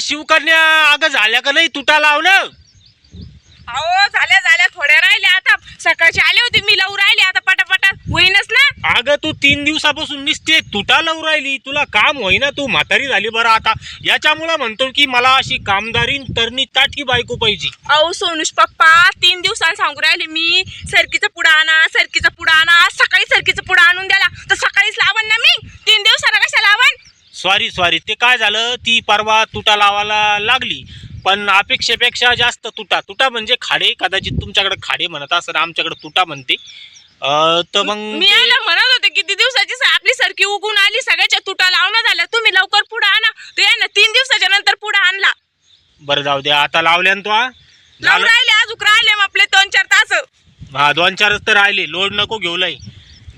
शिवकन्या अगं झाल्या का नाही तुटा लावलं अहो झाल्या झाल्या थोड्या राहिल्या आता. सकाळची आले होते मी लावून राहिले आता पटापटा. होईनच ना? अगं तू तीन दिवसापासून निसते तुटा लावून राहिली. तुला काम होईना तू म्हातारी झाली बरं आता. याच्यामुळं म्हणतो की मला अशी कामदारी तरणी ताठी बायको पाहिजे. अहो सोनुष पप्पा तीन दिवसांनी सांगू राहिले मी. सरकीचा पुडा आणा सरकीचा पुडा आणा. आज सकाळी सरकीचा पुडा आणून द्याला तर सकाळीच लावन ना मी तीन दिवसाला कशा सॉरी सॉरी ते काय झालं? ती परवा तुटा लावायला लागली. पण अपेक्षेपेक्षा जास्त तुटा. तुटा म्हणजे खाडे. कदाचित तुमच्याकडे खाडे म्हणत असं आमच्याकडे तुटा म्हणते. अं, तर मग मी यायला म्हणत होते किती दिवसाची स- आपली सरकी उगून आली सगळ्याच्या तुटा लावणं झाल्या तुम्ही लवकर पुढे आणा. ते आहे ना तीन दिवसाच्या नंतर पुढे आणला. बरं जाऊ द्या आता लावल्यान तो हा? लावून झालं? राहिले अजून राहिले मग आपले दोन चार तास. हा दोन चारच तर राहिले. लोड नको घेऊ लय.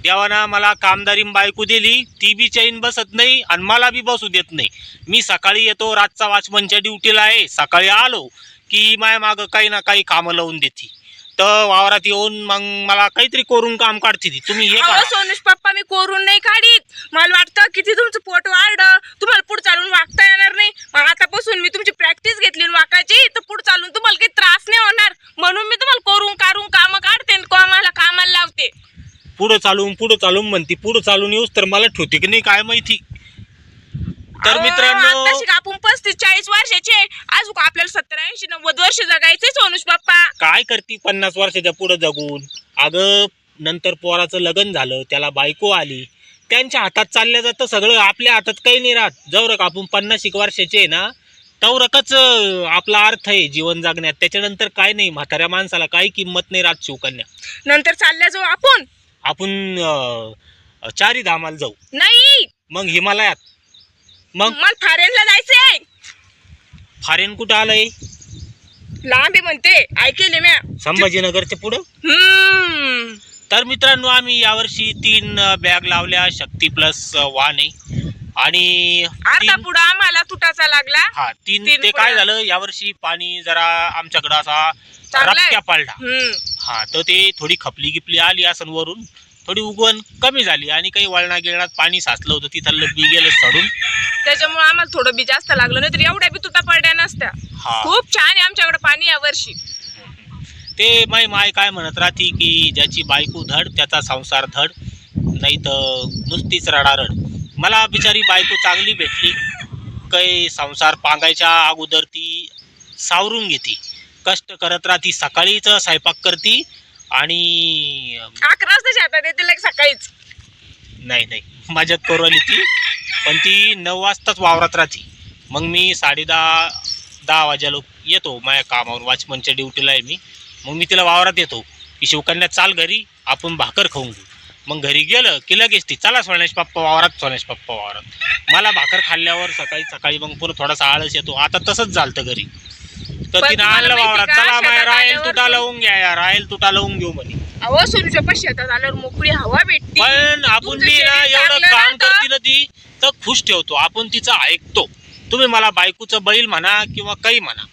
देवानं मला कामदारी बायको दिली ती बी चैन बसत नाही आणि मला बी बसू देत नाही. मी सकाळी येतो रातचा वॉचमनच्या ड्युटीला आहे. सकाळी आलो की माय मागं काही ना काही कामं लावून देते. तर वावरात येऊन मग मला काहीतरी करून काम काढते ती. तुम्ही हे अहो पप्पा मी कोरून नाही काढीत. मला वाटतं किती तुमचं पोट वाढ तुम्हाला पुढे चालून वागता येणार नाही मग आतापासून मी तुमची प्रॅक्टिस घेतली आणि वाकायची तर पुढे चालून तुम्हाला काही त्रास नाही होणार म्हणून मी तुम्हाला कोरून काढून कामं काढते आणि कामाला कामाला लावते पुढं चालून पुढं चालून म्हणते पुढं चालून येऊस तर मला ठेवते की नाही काय माहिती? तर मित्रांनो आपण पस्तीस चाळीस वर्षाचे अजून आपल्याला सत्तर ऐंशी नव्वद वर्ष जगायचे सोनुष पप्पा काय करती पन्नास वर्षाच्या पुढे जगून? अगं नंतर पोराचं लग्न झालं त्याला बायको आली. त्यांच्या हातात चाललं जातं सगळं आपल्या हातात काही नाही राहत. जवळ आपण पन्नास एक वर्षाचे आहे ना? तवरकच आपला अर्थ आहे जीवन जगण्यात. त्याच्यानंतर काय नाही म्हाताऱ्या माणसाला काही किंमत नाही राहत शिवकन्या. नंतर चालल्या जाऊ आपण. आपण अं, चारी धामाला जाऊ. नाही! मग हिमालयात. मग? मला फॉरेनला जायचंय. फारेन कुठं आलंय? लांब आहे म्हणते. ऐकेले म्या. संभाजीनगरच्या पुढं? हम्म. तर मित्रांनो आम्ही यावर्षी तीन बॅग लावल्या. शक्ती प्लस आहे. आणि अर्धा तीन पुढा आम्हाला तुटाचा लागला. हा तीन तीन ते काय. झालं? यावर्षी पाणी जरा आमच्याकडं असा चांगलं आहे. रपक्या पडला हम्म. हा तर ते थोडी खपली गिपली आली असन वरून. थोडी उगवण कमी झाली आणि काही वळणा गिळणात पाणी साचलं होतं. तिथलं बी गेलं सडून. त्याच्यामुळे आम्हाला थोडं बी जास्त लागलं. नाही तर एवढ्या बी तुटा पडल्या नसत्या. हा. खूप छान आहे आमच्याकडे पाणी या वर्षी. ते माय माय काय म्हणत राहती की ज्याची बायको धड त्याचा संसार धड नाही तर नुसतीच रडारड. मला बिचारी बायको चांगली भेटली. काही संसार पांगायच्या अगोदर ती सावरून घेते. कष्ट करत राहती. सकाळीच स्वयंपाक करती. आणि अकरा वाजता शेतात येते like सकाळीच. नाही नाही. मजात करू आली ती पण ती नऊ वाजताच वावरात राहते. मग मी साडे दहा दहा वाजेला येतो माझ्या कामावर. वॉचमनच्या ड्युटीला आहे मी. मग मी तिला वावरात येतो. की शिवकन्या चाल घरी आपण भाकर खाऊन घेऊ. मग घरी गेलं की लगेच ती चला सोनेश पप्पा वावरात सोनेश पप्पा वावरात. मला भाकर खाल्ल्यावर सकाळी सकाळी मग पुन्हा थोडासा आळस येतो. आता तसंच झालं घरी. तर पण तिनं तुम्हाला आणलं माहिती वावरात. का, चला माया शेतात राहेल आल्यावर तुटा लावून घ्या या राहेल तुटा लावून घेऊ म्हणे. अहो सूर्यच्या पण शेतात आल्यावर मोकळी हवा भेटते. पण आपण तुमचं बी ना शरीर एवढं चांगलं काम राहतं. करते ना ती तर खुश ठेवतो. आपण तिचं ऐकतो. तुम्ही मला बायकोचं बैल म्हणा किंवा काही म्हणा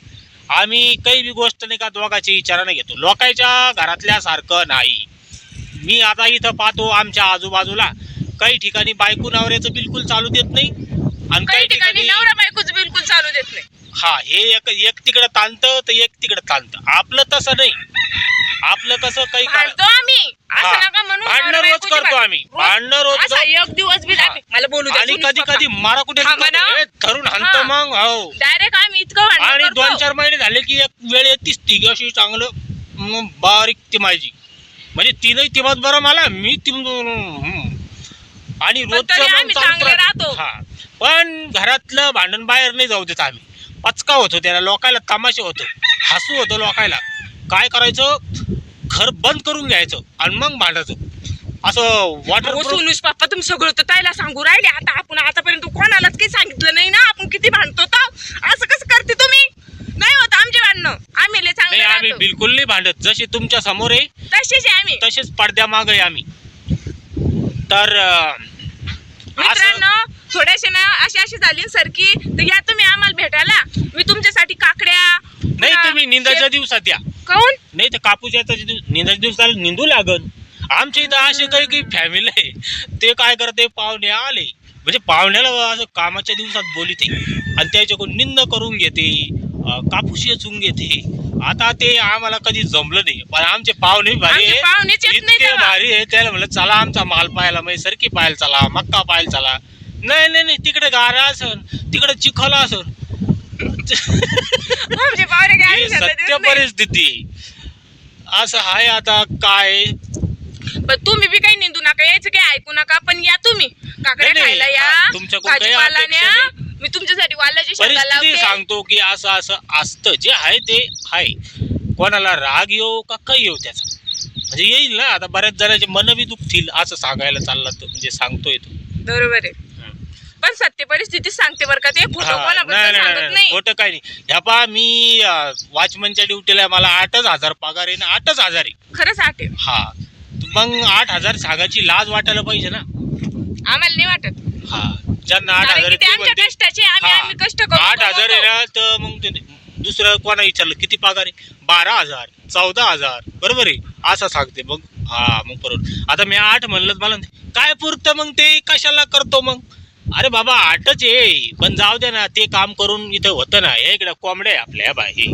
आम्ही काही बी गोष्ट नाही का दोघांची विचाराने घेतो. लोकांच्या घरातल्या सारखं नाही. मी आता इथं पाहतो आमच्या आजूबाजूला. काही ठिकाणी बायको नवऱ्याचं बिलकुल चालू देत नाही. आणि काही ठिकाणी नवरा बायकोच बिलकुल चालू देत नाही हा हे एक एक तिकडं ताणतं तर एक तिकडं ताणतं आपलं तसं नाही आपलं कसं काही करा- भांडतो आम्ही असं हा. नका म्हणून भांडणं नवरा रोज बायकोची करतो भांडण. आम्ही. भांडणं रोज असा एक दिवस बी हा. मला बोलू आणि कधी. कधी मारा कुठे हा, म्हणा. धरून हाणतं हा. मग हो डायरेक्ट आम्ही इतकं भांडण आणि करतो. दोन चार महिने झाले की एक वेळ येतीच ती अशी चांगलं म, बारीक ती माझी म्हणजे तिनंही तिमत बरं मला मी ती आणि पण रोजचं तरी मग आम्ही चालूच चांगले राहतं. राहतो. हा पण घरातलं भांडण बाहेर नाही जाऊ देत आम्ही पचका होतो त्याला लोकायला तमाशे होतो. हसू होतो लोकायला. काय करायचं? घर बंद करून घ्यायचं आणि मग भांडायचं. असं वॉटर सोनुष पप्पा तुम्ही सगळं तर ताईला सांगू राहिले. आता आपण आतापर्यंत कोणालाच काही सांगितलं नाही ना. आपण किती भांडतो तर? असं कसं करते तुम्ही? नाही होत आमचे भांडणं. आम्ही लय चांगले आम्ही राहतो. बिलकुल नाही भांडत. जसे तुमच्यासमोर आहे तसेच आहे आम्ही. तसेच पडद्या माग आहे आम्ही. तर अं, असं मित्रांनो थोड्याशे ना अशी अशी झाली सरकी. तर या तुम्ही आम्हाला भेटायला मी तुमच्यासाठी काकड्या नाही पुन्हा तुम्ही निंदाच्या शेप- दिवसात या काहून नाही तर कापूस याचा निंदाच्या दिवसाला निंदू लागन. आमच्या इथं असे काही काही फॅमिली आहे. ते काय करते पाहुणे आले. म्हणजे पाहुण्याला असं कामाच्या दिवसात बोलिते. आणि त्याच्याकडून निंद करून घेते. कापूस येचून घेते. आता ते आम्हाला कधी जमलं नाही. पण आमचे पाहुणे भारी आहे इतके. भारी आहे त्याला म्हणलं चला आमचा माल पाहायला म्हणजे सरकी पाहायला चला मक्का पाहायला चला. नाही नाही नाही. तिकडे गारा असन. तिकडे चिखल असन. पाहुणे काय ही सत्य. परिस्थिती. असं आहे आता काय? पण तुम्ही बी काही निंदू नका यायचं काही ऐकू नका पण या तुम्ही. काकड्या नाही, नाही. खायला या हा, तुमच्याकडून काही भाजीपाला अपेक्षा न्या मी तुमच्यासाठी वालाची शेंगा परिस्थिती लावते. सांगतो की असं असं असतं. जे आहे ते आहे. कोणाला राग येऊ का काही येऊ त्याचा? म्हणजे येईल ना आता बऱ्याच जणांचे मन बी दुखतील असं सांगायला चालला तर म्हणजे सांगतोय तो. बरोबर आहे. पण सत्य परिस्थिती सांगते बरं का ते. खोटं हा, नाही, कोणाबद्दल नाही, सांगत नाही, नाही. खोटं काही नाही. ह्या पा मी वॉचमनच्या ड्युटीला मला आठच हजार पगार आहे ना आठच हजार आहे. खरंच आठे हा. मग आठ हजार सांगायची लाज वाटायला पाहिजे ना. आम्हाला नाही वाटत. हा. ज्यांना आठ कारण हजार की ते आहे ते आमच्या म्हणते, कष्टाचे आम्ही आम्ही कष्ट आठ हजार आहे ना तर मग ते दुसरं कोणा विचारलं किती पगार आहे? बारा हजार चौदा हजार. बरोबर आहे? असं सांगते मग. हा मग बरोबर. आता मी आठ म्हणलं तर मला म्हणते, काय पुरतं मग ते? कशाला करतो मग? अरे बाबा आठच आहे. पण जाऊ दे ना ते काम करून इथं होतं ना. हे इकडे कोंबड्या आहे आपल्या बा हे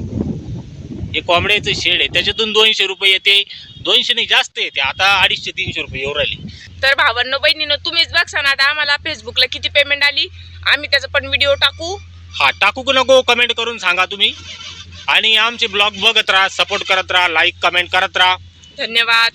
हे कोंबड्याचं शेड आहे. त्याच्यातून दोनशे रुपये येते. दोनशे नाही जास्त येते. आता अडीचशे तीनशे रुपये येऊ राहिले. तर भावांनो बहिणीनं तुम्हीच बघसा ना आता आम्हाला फेसबुकला किती पेमेंट आली. आम्ही त्याचा पण व्हिडिओ टाकू. हा टाकू का नको? कमेंट करून सांगा तुम्ही. आणि आमचे ब्लॉग बघत राहा सपोर्ट करत राहा लाईक कमेंट करत राहा. धन्यवाद.